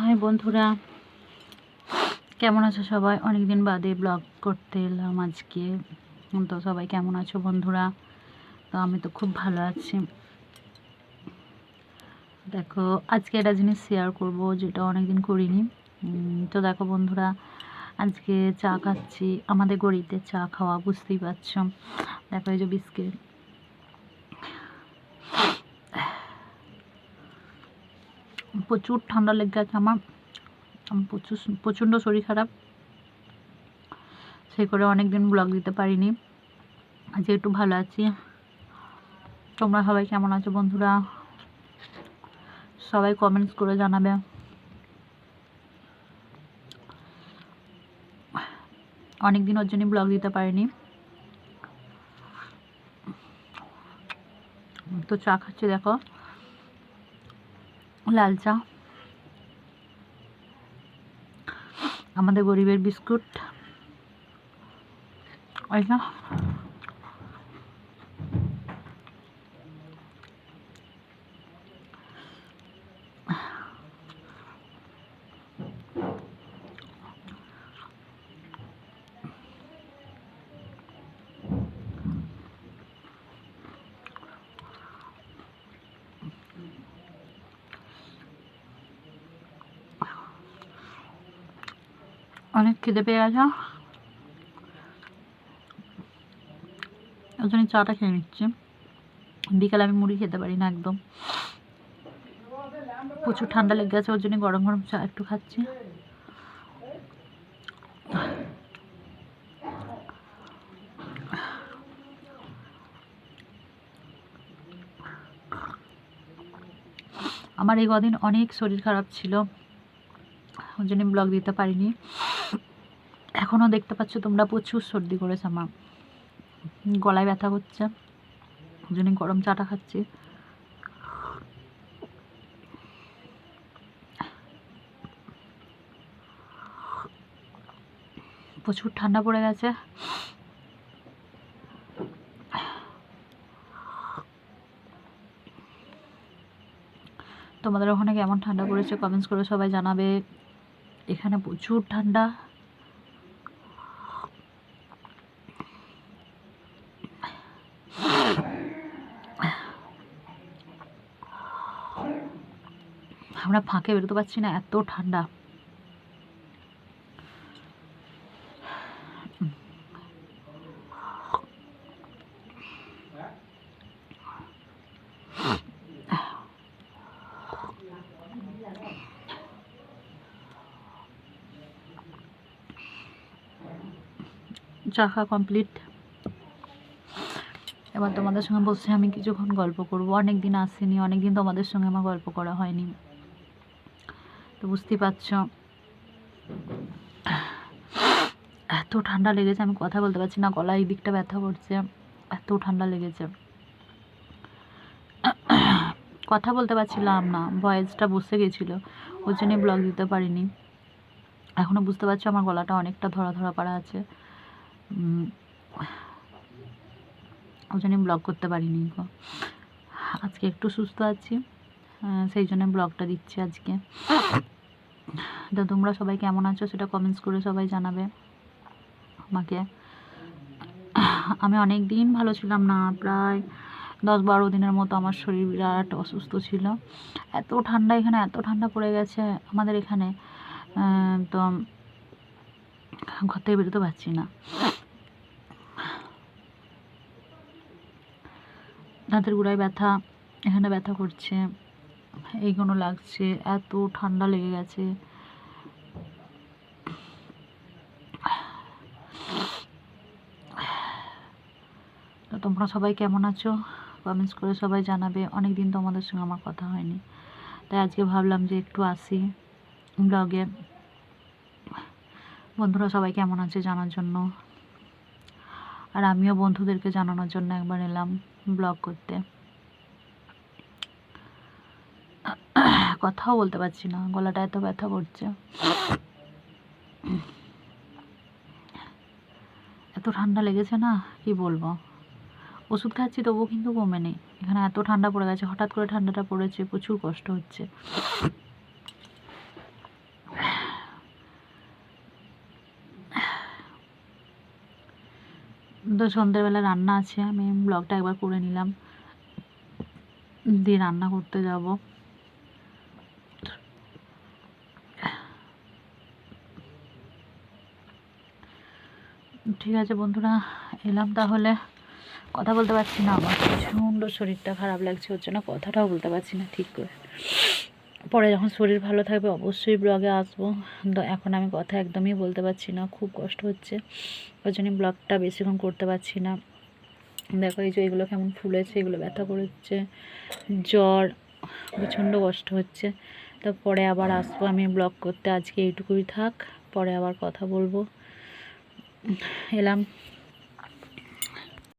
High বন্ধুরা। কেমন আছো সবাই? অনেক দিন বাদে ব্লগ করতে এলাম আজকে। তো সবাই কেমন আছো বন্ধুরা? তো আমি তো খুব ভালো আছি। দেখো, আজকে একটা জিনিস শেয়ার করব যেটা অনেক দিন করিনি তো দেখো বন্ধুরা, আজকে চা খাচ্ছি। আমাদের গড়িতে চা খাওয়া, বুঝতেই পারছ। দেখো এই যে বিস্কিট। প্রচুর ঠান্ডা লেগে আমার। আমার প্রচুর, প্রচণ্ড শরীর খারাপ। সেই করে অনেক দিন ব্লগ দিতে পারিনি। আজকে একটু ভালো আছি। তোমরা সবাই কেমন আছো বন্ধুরা? সবাই কমেন্টস করে জানাবে। অনেক দিন ওর জন্য ব্লগ দিতে পারিনি। তো চা খাচ্ছি, দেখো। লাল চা আমাদের গরিবের বিস্কুট। ওই না অনেক খিদে পেয়ে গেছে। ওই জন্য চাটা খেয়ে নিচ্ছি। বিকালে আমি মুড়ি খেতে পারি না একদম। প্রচুর ঠান্ডা লেগে গেছে ওর জন্য গরম গরম চা একটু খাচ্ছি। আমার এই কদিন অনেক শরীর খারাপ ছিল। ওই ব্লগ দিতে পারিনি। এখনও দেখতে পাচ্ছ তোমরা প্রচুর সর্দি করেছে আমার। গলায় ব্যথা করছে। ওই জন্য গরম চাটা খাচ্ছি। প্রচুর ঠান্ডা পড়ে গেছে। তোমাদের ওখানে কেমন ঠান্ডা পড়েছে? কমেন্টস করে সবাই জানাবে। এখানে প্রচুর ঠান্ডা। আমরা ফাঁকে বেরোতে পারছি না এত ঠান্ডা। চা কমপ্লিট এবার তোমাদের সঙ্গে বসে আমি কিছুক্ষণ গল্প করব। অনেক দিন আসিনি অনেক দিন তোমাদের সঙ্গে আমার গল্প করা হয়নি। তো বুঝতেই পারছ? এত ঠান্ডা লেগেছে, আমি কথা বলতে পারছি না গলা এই দিকটা ব্যথা করছে। এত ঠান্ডা লেগেছে। কথা বলতে পারছিলাম না, ভয়েসটা বসে গেছিল, ওই জন্যে ব্লগ দিতে পারিনি। এখনও বুঝতে পারছ, আমার গলাটা অনেকটা ধরা ধরা পাড়া আছে। ওই জন্য ব্লগ করতে পারিনি আজকে একটু সুস্থ আছি সেই জন্য ব্লগটা দিচ্ছি আজকে। তো তোমরা সবাই কেমন আছো সেটা কমেন্টস করে সবাই জানাবে। আমাকে, আমি অনেক দিন ভালো ছিলাম না, প্রায় দশ বারো দিনের মতো আমার শরীর বিরাট অসুস্থ ছিল। এত ঠান্ডা এখানে, এত ঠান্ডা পড়ে গেছে আমাদের এখানে। তো ঘর থেকে বেরোতে পারছি না। দাঁতের গোড়ায় ব্যথা, এখানে ব্যথা করছে, এইগুলো লাগছে, এত ঠান্ডা লেগে গেছে। তোমরা সবাই কেমন আছো? কমেন্টস করে সবাই জানাবে। অনেক দিন তোমাদের সঙ্গে আমার কথা হয়নি। তাই আজকে ভাবলাম যে একটু আসি ব্লগে বন্ধুরা সবাই কেমন আছে জানার জন্য? আর আমিও বন্ধুদেরকে জানানোর জন্য একবার এলাম ব্লগ করতে। কথাও বলতে পারছি না, গলাটা এত ব্যথা করছে। এত ঠান্ডা লেগেছে না, কি বলব? ওষুধ খাচ্ছি তবুও কিন্তু কমেনি। এখানে এত ঠান্ডা পড়ে গেছে, হঠাৎ করে ঠান্ডাটা পড়েছে, প্রচুর কষ্ট হচ্ছে। তো সন্ধ্যেবেলা রান্না আছে, আমি ব্লগটা একবার করে নিলাম। দিয়ে রান্না করতে যাব। ঠিক আছে বন্ধুরা, এলাম তাহলে। কথা বলতে পারছি না, আমার প্রচণ্ড শরীরটা খারাপ লাগছে, ওর জন্য কথাটাও বলতে পারছি না ঠিক করে। পরে যখন শরীর ভালো থাকবে, অবশ্যই ব্লগে আসব। এখন আমি কথা একদমই বলতে পারছি না, খুব কষ্ট হচ্ছে। ওই জন্য ব্লগটা বেশিক্ষণ করতে পারছি না। দেখো এই যে এগুলো কেমন ফুলেছে, এগুলো ব্যথা করছে, জ্বর, প্রচণ্ড কষ্ট হচ্ছে। তো পরে আবার আসব আমি ব্লগ করতে, আজকে এইটুকুই থাক, পরে আবার কথা বলব। এলাম।